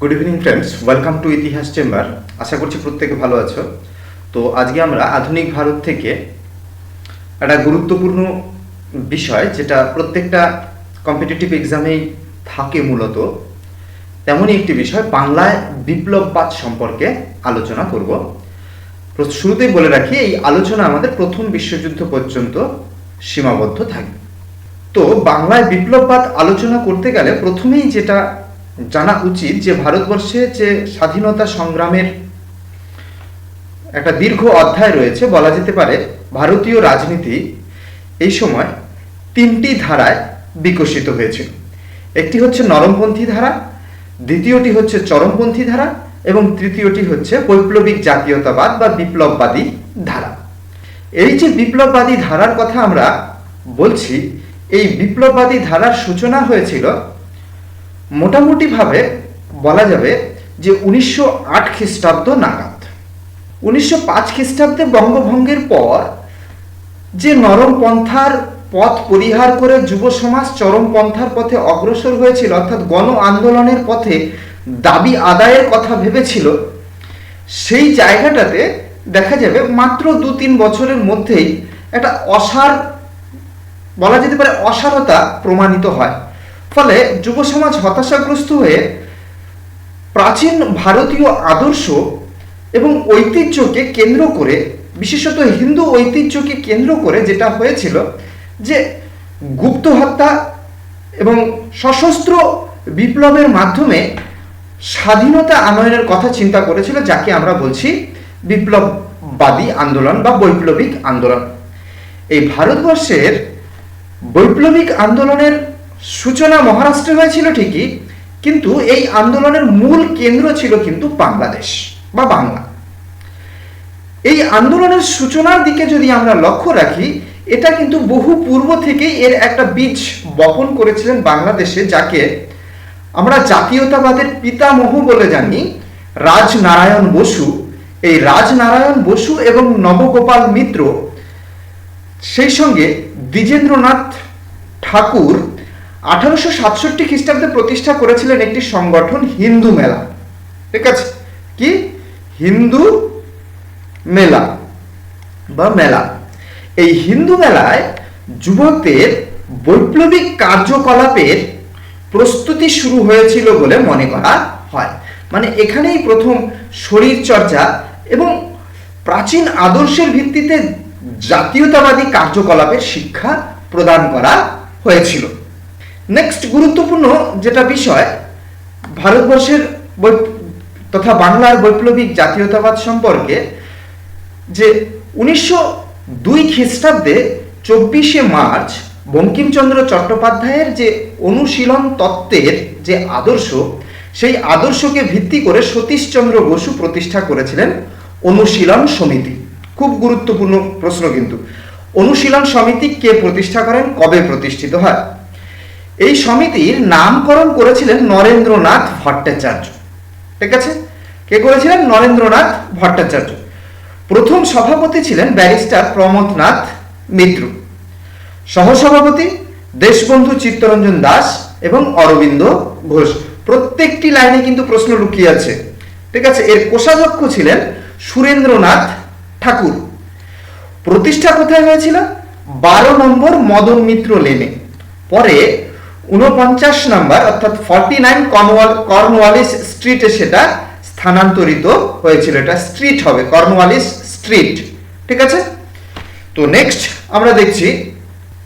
Good evening friends welcome to Itihas chamber আশা করছি প্রত্যেকে ভালো আছো। তো আজকে আমরা আধুনিক ভারত থেকে একটা গুরুত্বপূর্ণ বিষয়, যেটা প্রত্যেকটা কম্পিটিটিভ এক্সামেই থাকে মূলত, তেমনই একটি বিষয়, বাংলায় বিপ্লববাদ সম্পর্কে আলোচনা করব। শুরুতেই বলে রাখি, এই আলোচনা আমাদের প্রথম বিশ্বযুদ্ধ পর্যন্ত সীমাবদ্ধ থাকবে। তো বাংলায় বিপ্লববাদ আলোচনা করতে গেলে প্রথমেই যেটা জানা উচিত যে ভারতবর্ষে যে স্বাধীনতা সংগ্রামের একটা দীর্ঘ অধ্যায় রয়েছে, বলা যেতে পারে ভারতীয় রাজনীতি এই সময় তিনটি ধারায় বিকশিত হয়েছিল একটি হচ্ছে নরমপন্থী ধারা, দ্বিতীয়টি হচ্ছে চরমপন্থী ধারা, এবং তৃতীয়টি হচ্ছে বৈপ্লবিক জাতীয়তাবাদ বা বিপ্লববাদী ধারা। এই যে বিপ্লববাদী ধারার কথা আমরা বলছি, এই বিপ্লববাদী ধারার সূচনা হয়েছিল মোটামুটিভাবে বলা যাবে যে উনিশশো আট খ্রিস্টাব্দ নাগাদ। উনিশশো পাঁচ খ্রিস্টাব্দে বঙ্গভঙ্গের পর যে নরম পন্থার পথ পরিহার করে যুব সমাজ চরম পন্থার পথে অগ্রসর হয়েছিল, অর্থাৎ গণ আন্দোলনের পথে দাবি আদায়ের কথা ভেবেছিল, সেই জায়গাটাতে দেখা যাবে মাত্র দু তিন বছরের মধ্যেই একটা অসার, বলা যেতে পারে অসারতা প্রমাণিত হয়। ফলে যুব সমাজ হতাশাগ্রস্ত হয়ে প্রাচীন ভারতীয় আদর্শ এবং ঐতিহ্যকে কেন্দ্র করে, বিশেষত হিন্দু ঐতিহ্যকে কেন্দ্র করে যেটা হয়েছিল যে গুপ্ত হত্যা এবং সশস্ত্র বিপ্লবের মাধ্যমে স্বাধীনতা আনয়নের কথা চিন্তা করেছিল, যাকে আমরা বলছি বিপ্লববাদী আন্দোলন বা বৈপ্লবিক আন্দোলন। এই ভারতবর্ষের বৈপ্লবিক আন্দোলনের সূচনা মহারাষ্ট্রে হয়েছিল ঠিকই, কিন্তু এই আন্দোলনের মূল কেন্দ্র ছিল কিন্তু বাংলাদেশ বা বাংলা। এই আন্দোলনের সূচনার দিকে যদি আমরা লক্ষ্য রাখি, এটা কিন্তু বহু পূর্ব থেকেই এর একটা বীজ বপন করেছিলেন বাংলাদেশে, যাকে আমরা জাতীয়তাবাদের পিতামহ বলে জানি, রাজনারায়ণ বসু। এই রাজনারায়ণ বসু এবং নবগোপাল মিত্র, সেই সঙ্গে দ্বিজেন্দ্রনাথ ঠাকুর আঠারোশো সাতষট্টি খ্রিস্টাব্দে প্রতিষ্ঠা করেছিলেন একটি সংগঠন, হিন্দু মেলা। ঠিক আছে? কি? হিন্দু মেলা বা মেলা। এই হিন্দু মেলায় যুবকদের বৈপ্লবিক কার্যকলাপের প্রস্তুতি শুরু হয়েছিল বলে মনে করা হয়। মানে এখানেই প্রথম শরীর চর্চা এবং প্রাচীন আদর্শের ভিত্তিতে জাতীয়তাবাদী কার্যকলাপের শিক্ষা প্রদান করা হয়েছিল। নেক্সট গুরুত্বপূর্ণ যেটা বিষয়, ভারতবর্ষের তথা বাংলার বৈপ্লবিক জাতীয়তাবাদ সম্পর্কে, যে উনিশশো দুই খ্রিস্টাব্দে চব্বিশে মার্চ বঙ্কিমচন্দ্র চট্টোপাধ্যায়ের যে অনুশীলন তত্ত্বের যে আদর্শ, সেই আদর্শকে ভিত্তি করে সতীশচন্দ্র বসু প্রতিষ্ঠা করেছিলেন অনুশীলন সমিতি। খুব গুরুত্বপূর্ণ প্রশ্ন কিন্তু। অনুশীলন সমিতি কে প্রতিষ্ঠা করেন, কবে প্রতিষ্ঠিত হয়? এই সমিতির নামকরণ করেছিলেন নরেন্দ্রনাথ ভট্টাচার্য। ঠিক আছে? কে করেছিলেন? নরেন্দ্রনাথ ভট্টাচার্য। প্রথম সভাপতি ছিলেন ব্যারিস্টার প্রমথনাথ মিত্র। সহসভাপতি দেশবন্ধু চিত্তরঞ্জন দাস এবং অরবিন্দ ঘোষ। প্রত্যেকটি লাইনে কিন্তু প্রশ্ন লুকিয়ে আছে। ঠিক আছে? এর কোষাধ্যক্ষ ছিলেন সুরেন্দ্রনাথ ঠাকুর। প্রতিষ্ঠা কোথায় হয়েছিল? বারো নম্বর মদন মিত্র লেনে। পরে উনপঞ্চাশ নম্বর, অর্থাৎ ফর্টি নাইন কর্নওয়াল কর্নওয়ালিস স্ট্রিটে সেটা স্থানান্তরিত হয়েছিল। এটা স্ট্রিট হবে কর্নওয়ালিস স্ট্রিট ঠিক আছে? তো নেক্সট আমরা দেখছি,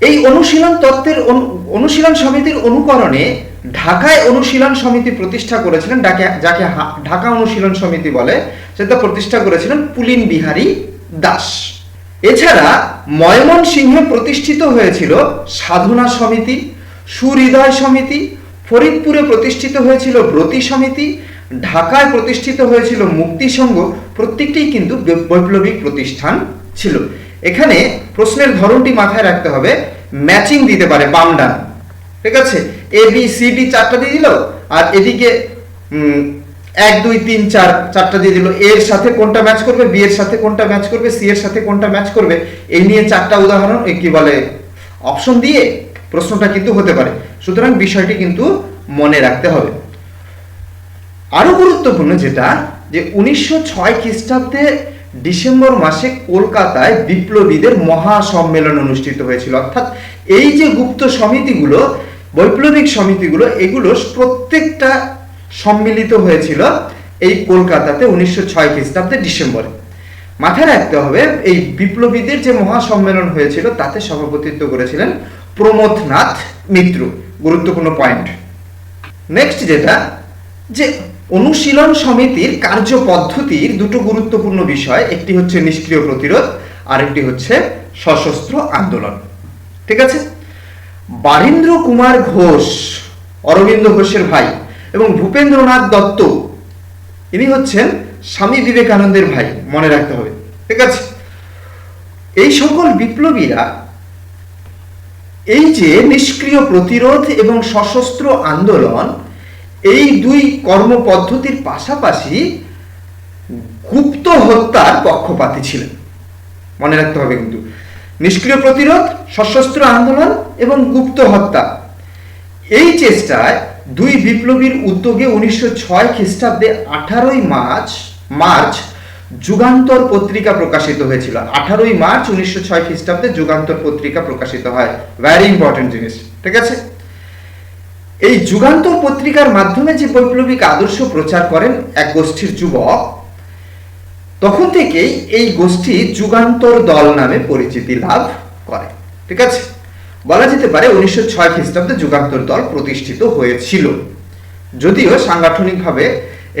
এই অনুশীলন তত্ত্বের অনু- অনুশীলন সমিতির অনুকরণে ঢাকায় অনুশীলন সমিতি প্রতিষ্ঠা করেছিলেন যাকে যাকে ঢাকা অনুশীলন সমিতি বলে, সেটা প্রতিষ্ঠা করেছিলেন পুলিন বিহারী দাস। এছাড়া ময়মনসিংহে প্রতিষ্ঠিত হয়েছিল সাধনা সমিতি সুহৃদয় সমিতি, ফরিদপুরে প্রতিষ্ঠিত হয়েছিল ব্রতী সমিতি, ঢাকায় প্রতিষ্ঠিত হয়েছিল মুক্তি সংঘ প্রত্যেকটিই কিন্তু বৈপ্লবিক প্রতিষ্ঠান ছিল। এখানে প্রশ্নের ধরনটি মাথায় রাখতে হবে ম্যাচিং দিতে পারে বাম ডান। ঠিক আছে? এ বি সি ডি চারটা দিয়ে দিল, আর এদিকে এক, দুই, তিন, চার চারটা দিয়ে দিল। এর সাথে কোনটা ম্যাচ করবে? বি এর সাথে কোনটা ম্যাচ করবে? সি এর সাথে কোনটা ম্যাচ করবে? এই নিয়ে চারটা উদাহরণ কি বলে অপশন দিয়ে প্রশ্নটা কিন্তু হতে পারে। সুতরাং বিষয়টি কিন্তু মনে রাখতে হবে। আরও গুরুত্বপূর্ণ যেটা, যে উনিশশো ছয় খ্রিস্টাব্দে ডিসেম্বর মাসে কলকাতায় বিপ্লবীদের মহা সম্মেলন অনুষ্ঠিত হয়েছিল। অর্থাৎ এই যে গুপ্ত সমিতিগুলো, বৈপ্লবিক সমিতিগুলো, এগুলো প্রত্যেকটা সম্মিলিত হয়েছিল এই কলকাতাতে উনিশশো ছয় খ্রিস্টাব্দে ডিসেম্বরে। মাথায় রাখতে হবে, এই বিপ্লবীদের যে মহাসম্মেলন হয়েছিল, তাতে সভাপতিত্ব করেছিলেন প্রমথনাথ মিত্র, গুরুত্বপূর্ণ পয়েন্ট নেক্সট যেটা, যে অনুশীলন সমিতির কার্য পদ্ধতির দুটো গুরুত্বপূর্ণ বিষয়, একটি হচ্ছে নিষ্ক্রিয় প্রতিরোধ আর একটি হচ্ছে সশস্ত্র আন্দোলন। ঠিক আছে? বারীন্দ্র কুমার ঘোষ, অরবিন্দ ঘোষের ভাই এবং ভূপেন্দ্রনাথ দত্ত, ইনি হচ্ছেন স্বামী বিবেকানন্দের ভাই, মনে রাখতে হবে। ঠিক আছে? এই সকল বিপ্লবীরা এই যে নিষ্ক্রিয় প্রতিরোধ এবং সশস্ত্র আন্দোলন, এই দুই কর্মপদ্ধতির পাশাপাশি গুপ্ত হত্যার পক্ষপাতী ছিলেন। মনে রাখতে হবে কিন্তু, নিষ্ক্রিয় প্রতিরোধ, সশস্ত্র আন্দোলন এবং গুপ্ত হত্যা। এই চেষ্টায় দুই বিপ্লবীর উদ্যোগে উনিশশো ছয় খ্রিস্টাব্দে আঠারোই মার্চ মার্চ যুগান্তর পত্রিকা প্রকাশিত হয়েছিল। আঠারোই মার্চ উনিশশো ছয় খ্রিস্টাব্দে যুগান্তর পত্রিকা প্রকাশিত হয়। ভ্যারি ইম্পর্টেন্ট জিনিস, ঠিক আছে? এই যুগান্তর পত্রিকার মাধ্যমে যে বৈপ্লবিক আদর্শ প্রচার করেন এক গোষ্ঠীর যুবক, তখন থেকেই এই গোষ্ঠী যুগান্তর দল নামে পরিচিতি লাভ করে, ঠিক আছে? বলা যেতে পারে উনিশশো ছয় খ্রিস্টাব্দে যুগান্তর দল প্রতিষ্ঠিত হয়েছিল। যদিও সাংগঠনিকভাবে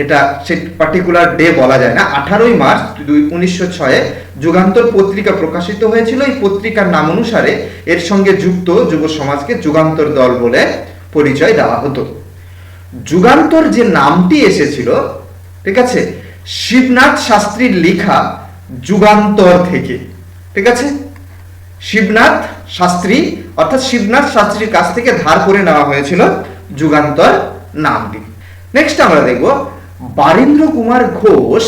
এটা সে পার্টিকুলার ডে বলা যায় না। আঠারোই মার্চ দুই, উনিশশো ছয়ে যুগান্তর পত্রিকা প্রকাশিত হয়েছিল। এই পত্রিকার নাম অনুসারে এর সঙ্গে যুক্ত যুব সমাজকে যুগান্তর দল বলে পরিচয় দেওয়া হতো। যুগান্তর যে নামটি এসেছিল, ঠিক আছে? শিবনাথ শাস্ত্রীর লেখা যুগান্তর থেকে, ঠিক আছে? শিবনাথ শাস্ত্রী, অর্থাৎ শিবনাথ শাস্ত্রীর কাছ থেকে ধার করে নেওয়া হয়েছিল যুগান্তর নামটি। নেক্সট আমরা দেখব বারীন্দ্র কুমার ঘোষ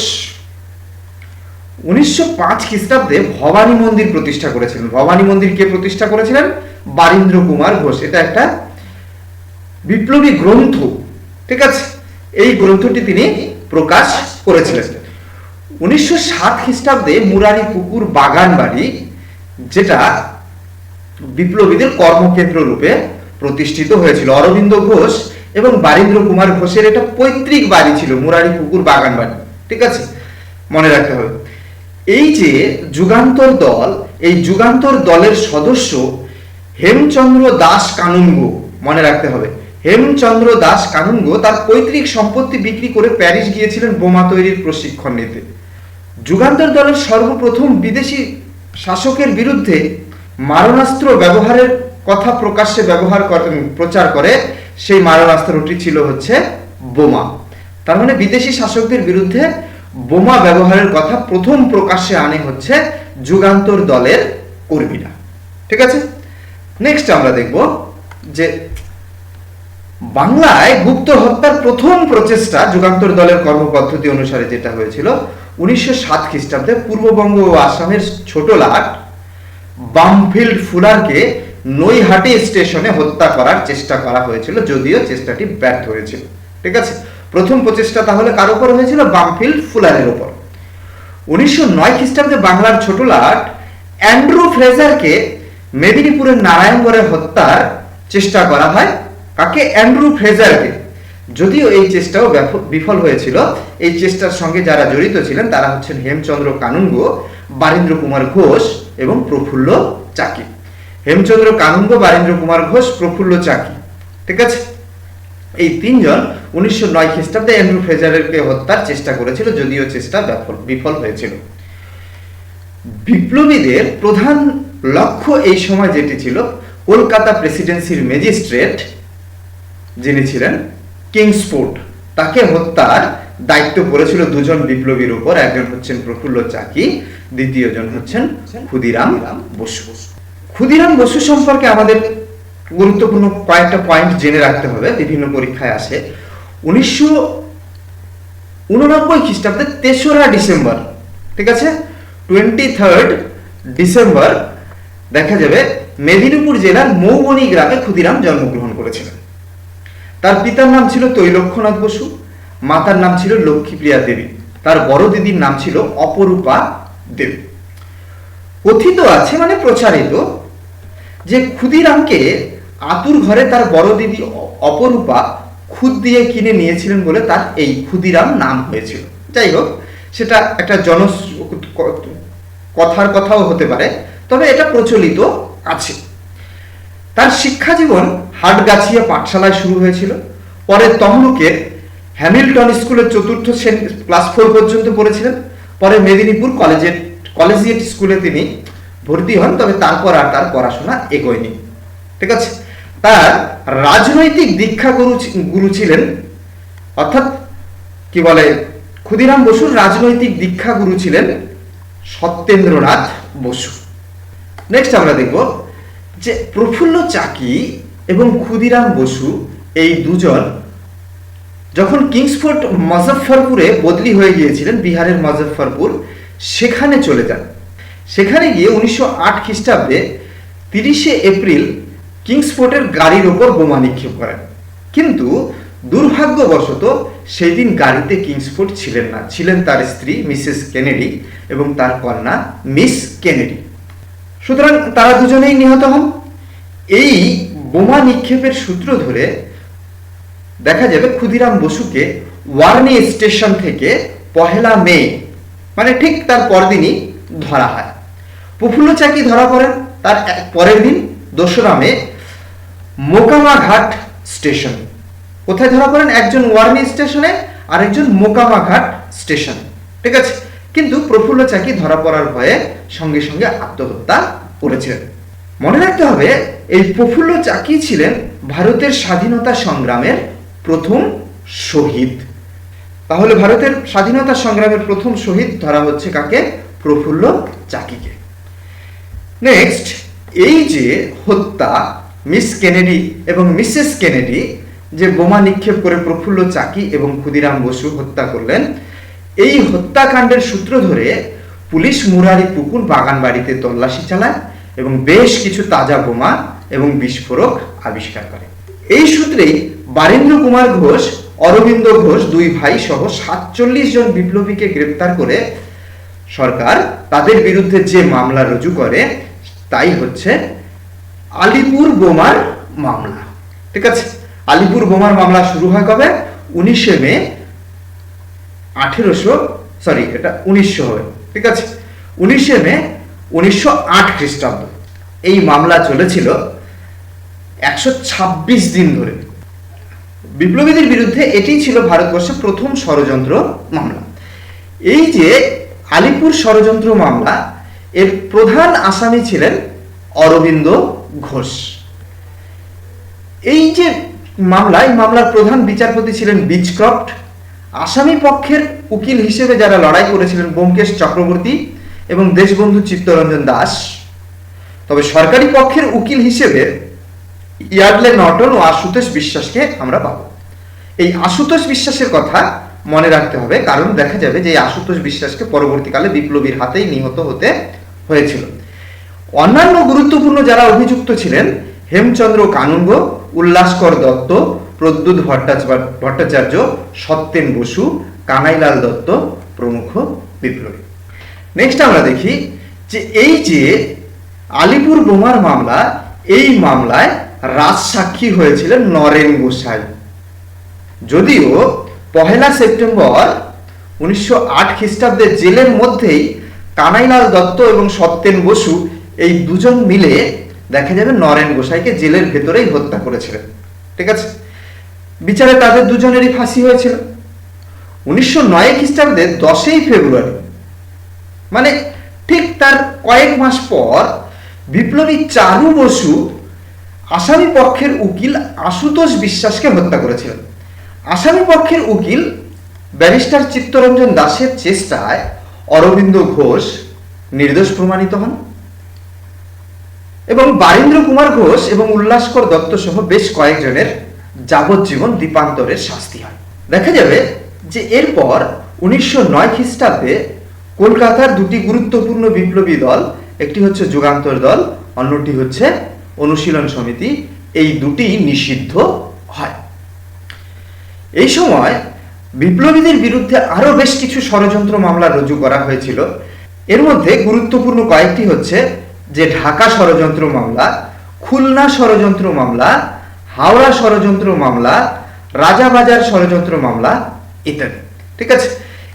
উনিশশো পাঁচ খ্রিস্টাব্দে ভবানী মন্দির প্রতিষ্ঠা করেছিলেন। ভবানী মন্দির কে প্রতিষ্ঠা করেছিলেন? বারীন্দ্র কুমার ঘোষ। এটা একটা বিপ্লবী গ্রন্থ, ঠিক আছে? এই গ্রন্থটি তিনি প্রকাশ করেছিলেন। উনিশশো সাত খ্রিস্টাব্দে মুরারি পুকুর বাগান বাড়ি, যেটা বিপ্লবীদের কর্মক্ষেত্র রূপে প্রতিষ্ঠিত হয়েছিল। অরবিন্দ ঘোষ এবং বারীন্দ্র কুমার ঘোষের এটা পৈতৃক বাড়ি ছিল, মুরারি পুকুর বাগান বাড়ি, ঠিক আছে? মনে রাখতে হবে। এই যে যুগান্তর দল, এই যুগান্তর দলের সদস্য হেমচন্দ্র দাস কানুঙ্গ মনে রাখতে হবে। হেমচন্দ্র দাস কানুঙ্গ তার পৈতৃক সম্পত্তি বিক্রি করে প্যারিস গিয়েছিলেন বোমা তৈরির প্রশিক্ষণ নিতে। যুগান্তর দলের সর্বপ্রথম বিদেশি শাসকের বিরুদ্ধে মারণাস্ত্র ব্যবহারের কথা প্রকাশ্যে ব্যবহার প্রচার করে সেই মারণাস্ত্রটি ছিল হচ্ছে বোমা। তার মানে বিদেশি শাসকদের বিরুদ্ধে বোমা ব্যবহারের কথা প্রথম প্রকাশ্যে আনে হচ্ছে যুগান্তর দলের কর্মীরা। ঠিক আছে? নেক্সট আমরা দেখব যে বাংলায় গুপ্ত হত্যার প্রথম প্রচেষ্টা যুগান্তর দলের কর্মপদ্ধতি অনুসারে যেটা হয়েছিল, উনিশশো সাত খ্রিস্টাব্দে পূর্ববঙ্গ ও আসামের ছোট লাট বামফিল্ড ফুলারকে নৈহাটি স্টেশনে হত্যা করার চেষ্টা করা হয়েছিল, যদিও চেষ্টাটি ব্যর্থ হয়েছিল। ঠিক আছে? প্রথম প্রচেষ্টা তাহলে কার উপর হয়েছিল? বামফিল্ড ফুলারের উপর। উনিশশো নয় খ্রিস্টাব্দে বাংলার ছোট লাট অ্যান্ড্রু ফ্রেজারকে মেদিনীপুরের নারায়ণগড়ে হত্যার চেষ্টা করা হয়। কাকে? অ্যান্ড্রু ফ্রেজারকে যদিও এই চেষ্টাও বিফল হয়েছিল, এই চেষ্টার সঙ্গে যারা জড়িত ছিলেন তারা হচ্ছেন হেমচন্দ্র কানুঙ্গ বারীন্দ্র কুমার ঘোষ এবং প্রফুল্ল চাকি। হেমচন্দ্র কানুঙ্গ বারেন্দ্র কুমার ঘোষ প্রফুল্ল চাকি। ঠিক আছে? এই তিনজন উনিশশো নয় খ্রিস্টাব্দে অ্যান্ড্রু ফ্রেজারকে হত্যার চেষ্টা করেছিল, যদিও চেষ্টা বিফল হয়েছিল। বিপ্লবীদের প্রধান লক্ষ্য এই সময় যেটি ছিল, কলকাতা প্রেসিডেন্সির ম্যাজিস্ট্রেট যিনি ছিলেন, কিংসফোর্ড, তাকে হত্যার দায়িত্ব পড়েছিল দুজন বিপ্লবীর উপর। একজন হচ্ছেন প্রফুল্ল চাকি, দ্বিতীয়জন হচ্ছেন ক্ষুদিরাম বসু। ক্ষুদিরাম বসু সম্পর্কে আমাদের গুরুত্বপূর্ণ কয়েকটা পয়েন্ট জেনে রাখতে হবে, বিভিন্ন পরীক্ষায় আসে। উনিশশো উননব্বই খ্রিস্টাব্দে তেসরা ডিসেম্বর, ঠিক আছে? টোয়েন্টি থার্ড ডিসেম্বর, দেখা যাবে মেদিনীপুর জেলার মৌবনী গ্রামে ক্ষুদিরাম জন্মগ্রহণ করেছিলেন। তার পিতার নাম ছিল তৈলক্ষ্যনাথ বসু, মাতার নাম ছিল লক্ষ্মীপ্রিয়া দেবী। তার বড় দিদির নাম ছিল অপরূপা দেবী। কথিত আছে মানে প্রচারিত, যে ক্ষুদিরামকে আতুর ঘরে তার বড় দিদি অপরূপা খুদ দিয়ে কিনে নিয়েছিলেন বলে তার এই ক্ষুদিরাম নাম হয়েছিল। যাই হোক সেটা একটা জন কথার কথাও হতে পারে, তবে এটা প্রচলিত আছে। তার শিক্ষা জীবন হাটগাছিয়া পাঠশালায় শুরু হয়েছিল। পরে তমলুকের হ্যামিল্টন স্কুলের চতুর্থ শ্রেণি ক্লাস ফোর পর্যন্ত পড়েছিলেন। পরে মেদিনীপুর কলেজের কলেজিয়েট স্কুলে তিনি ভর্তি হন, তবে তারপর আর তার পড়াশোনা এগোয়নি। ঠিক আছে? তার রাজনৈতিক দীক্ষা গুরু গুরু ছিলেন, অর্থাৎ কি বলে, ক্ষুদিরাম বসুর রাজনৈতিক দীক্ষা গুরু ছিলেন সত্যেন্দ্রনাথ বসু। নেক্সট আমরা দেখব যে প্রফুল্ল চাকি এবং ক্ষুদিরাম বসু এই দুজন যখন কিংসফোর্ট মজফরপুরে বদলি হয়ে গিয়েছিলেন, বিহারের মজফরপুর সেখানে চলে যান। সেখানে গিয়ে উনিশশো আট খ্রিস্টাব্দে তিরিশে এপ্রিল কিংসফোর্টের গাড়ির ওপর বোমা নিক্ষেপ করেন। কিন্তু দুর্ভাগ্যবশত সেই দিন গাড়িতে কিংসফোর্ট ছিলেন না। ছিলেন তার স্ত্রী মিসেস কেনেডি এবং তার কন্যা মিস কেনেডি। সুতরাং তারা দুজনেই নিহত হন। এই বোমা নিক্ষেপের সূত্র ধরে দেখা যাবে ক্ষুদিরাম বসুকে ওয়ার্নি স্টেশন থেকে পহেলা মে মানে ঠিক তার পরদিনই ধরা হয়। প্রফুল্ল চাকি ধরা পড়েন, তার পরের দিন দোসরা মে মোকামাঘাট স্টেশন। কোথায় ধরা পড়েন? একজন ওয়ার্নি স্টেশনে আর একজন মোকামাঘাট স্টেশন। ঠিক আছে? কিন্তু প্রফুল্ল চাকি ধরা পড়ার ভয়ে সঙ্গে সঙ্গে আত্মহত্যা করেছিলেন মনে রাখতে হবে, এই প্রফুল্ল চাকি ছিলেন ভারতের স্বাধীনতা সংগ্রামের প্রথম শহীদ। তাহলে ভারতের স্বাধীনতা সংগ্রামের প্রথম শহীদ ধরা হচ্ছে কাকে? প্রফুল্ল চাকিকে। নেক্সট এই যে হত্যা, মিস কেনেডি এবং মিসেস কেনেডি যে বোমা নিক্ষেপ করে প্রফুল্ল চাকি এবং ক্ষুদিরাম বসু হত্যা করলেন, এই হত্যাকাণ্ডের সূত্র ধরে পুলিশ মুরারি পুকুর বাগান বাড়িতে তল্লাশি চালায় এবং বেশ কিছু তাজা বোমা এবং বিস্ফোরক আবিষ্কার করে। এই সূত্রেই বারেন্দ্র কুমার ঘোষ অরবিন্দ ঘোষ দুই ভাই সহ সাতচল্লিশ জন বিপ্লবীকে গ্রেপ্তার করে সরকার তাদের বিরুদ্ধে যে মামলা রুজু করে, তাই হচ্ছে আলিপুর বোমার মামলা। ঠিক আছে? আলিপুর বোমার মামলা শুরু হয় কবে? উনিশে মে আঠেরোশো সরি এটা উনিশশো হবে। ঠিক আছে? উনিশে মে উনিশশো আট খ্রিস্টাব্দ। এই মামলা চলেছিল একশো ছাব্বিশ দিন ধরে। বিপ্লবীদের বিরুদ্ধে এটি ছিল ভারতবর্ষের প্রথম ষড়যন্ত্র মামলা। এই যে আলিপুর ষড়যন্ত্র মামলা, এর প্রধান আসামি ছিলেন অরবিন্দ ঘোষ। এই যে মামলা, এই মামলার প্রধান বিচারপতি ছিলেন বিচক্রফট আসামি পক্ষের উকিল হিসেবে যারা লড়াই করেছিলেন ব্যোমকেশ চক্রবর্তী এবং দেশবন্ধু চিত্তরঞ্জন দাস। তবে সরকারি পক্ষের উকিল হিসেবে ইয়ার্ডলে নটন ও আশুতোষ বিশ্বাসকে আমরা পাবো। এই আশুতোষ বিশ্বাসের কথা মনে রাখতে হবে, কারণ দেখা যাবে যে আশুতোষ বিশ্বাসকে পরবর্তীকালে বিপ্লবীর হাতেই নিহত হতে হয়েছিল। অন্যান্য গুরুত্বপূর্ণ যারা অভিযুক্ত ছিলেন, হেমচন্দ্র কানুঙ্গ, উল্লাসকর দত্ত, প্রদ্যুৎ ভট্টাচার্য, সত্যেন বসু, কানাইলাল দত্ত প্রমুখ বিপ্লবী। নেক্সট আমরা দেখি যে এই যে আলিপুর বোমার মামলা, এই মামলায় রাজসাক্ষী হয়েছিলেন নরেন গোসাই। যদিও পহেলা সেপ্টেম্বর উনিশশো আট খ্রিস্টাব্দে জেলের মধ্যেই কানাইলাল দত্ত এবং সত্যেন বসু এই দুজন মিলে দেখা যাবে নরেন গোসাইকে জেলের ভেতরেই হত্যা করেছিলেন। ঠিক আছে? বিচারে তাদের দুজনেরই ফাঁসি হয়েছিল। উনিশশো নয় খ্রিস্টাব্দে দশই ফেব্রুয়ারি মানে ঠিক তার কয়েক মাস পর বিপ্লবী চারু বসু আসামি পক্ষের উকিল আশুতোষ বিশ্বাসকে হত্যা করেছিলেন আসামি পক্ষের উকিল ব্যারিস্টার চিত্তরঞ্জন দাসের চেষ্টায় অরবিন্দ ঘোষ নির্দোষ প্রমাণিত হন এবং বারীন্দ্র কুমার ঘোষ এবং উল্লাসকর দত্ত সহ বেশ কয়েকজনের যাবজ্জীবন দ্বীপান্তরের শাস্তি হয়। দেখা যাবে যে এরপর উনিশশো নয় খ্রিস্টাব্দে কলকাতার দুটি গুরুত্বপূর্ণ বিপ্লবী দল, একটি হচ্ছে যুগান্তর দল, অন্যটি হচ্ছে অনুশীলন সমিতি এই দুটি নিষিদ্ধ হয়। এই সময় বিপ্লবীদের বিরুদ্ধে আরও বেশ কিছু ষড়যন্ত্র মামলা রুজু করা হয়েছিল। এর মধ্যে গুরুত্বপূর্ণ কয়েকটি হচ্ছে যে ঢাকা ষড়যন্ত্র মামলা, খুলনা ষড়যন্ত্র মামলা, হাওড়া ষড়যন্ত্র মামলা রাজাবাজার ষড়যন্ত্র মামলা ইত্যাদি। ঠিক আছে?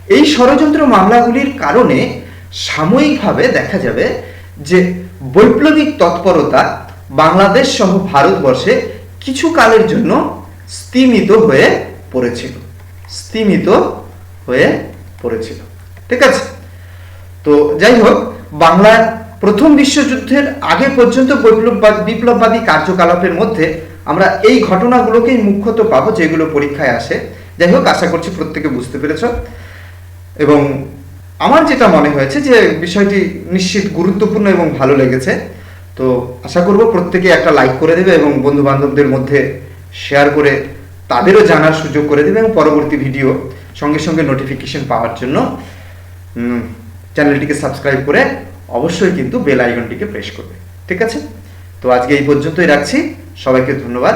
এই ষড়যন্ত্র মামলাগুলির কারণে সাময়িকভাবে দেখা যাবে যে বৈপ্লবিক তৎপরতা বাংলাদেশ সহ ভারতবর্ষে কিছু কালের জন্য স্তিমিত হয়ে পড়েছিল। স্তিমিত হয়ে পড়েছিল। ঠিক আছে? তো যাই হোক, বাংলার প্রথম বিশ্বযুদ্ধের আগে পর্যন্ত বৈপ্লব বিপ্লববাদী কার্যকলাপের মধ্যে আমরা এই ঘটনাগুলোকেই মুখ্যত পাবো, যেগুলো পরীক্ষায় আসে। যাই হোক, আশা করছি প্রত্যেকে বুঝতে পেরেছ। এবং আমার যেটা মনে হয়েছে যে বিষয়টি নিশ্চিত গুরুত্বপূর্ণ এবং ভালো লেগেছে। তো আশা করব প্রত্যেকে একটা লাইক করে দেবে এবং বন্ধু বান্ধবদের মধ্যে শেয়ার করে তাদেরও জানার সুযোগ করে দেবে এবং পরবর্তী ভিডিও সঙ্গে সঙ্গে নোটিফিকেশন পাওয়ার জন্য। চ্যানেলটিকে সাবস্ক্রাইব করে অবশ্যই কিন্তু বেল আইকনটিকে প্রেস করবে। ঠিক আছে? তো আজকে এই পর্যন্তই রাখছি। সবাইকে ধন্যবাদ।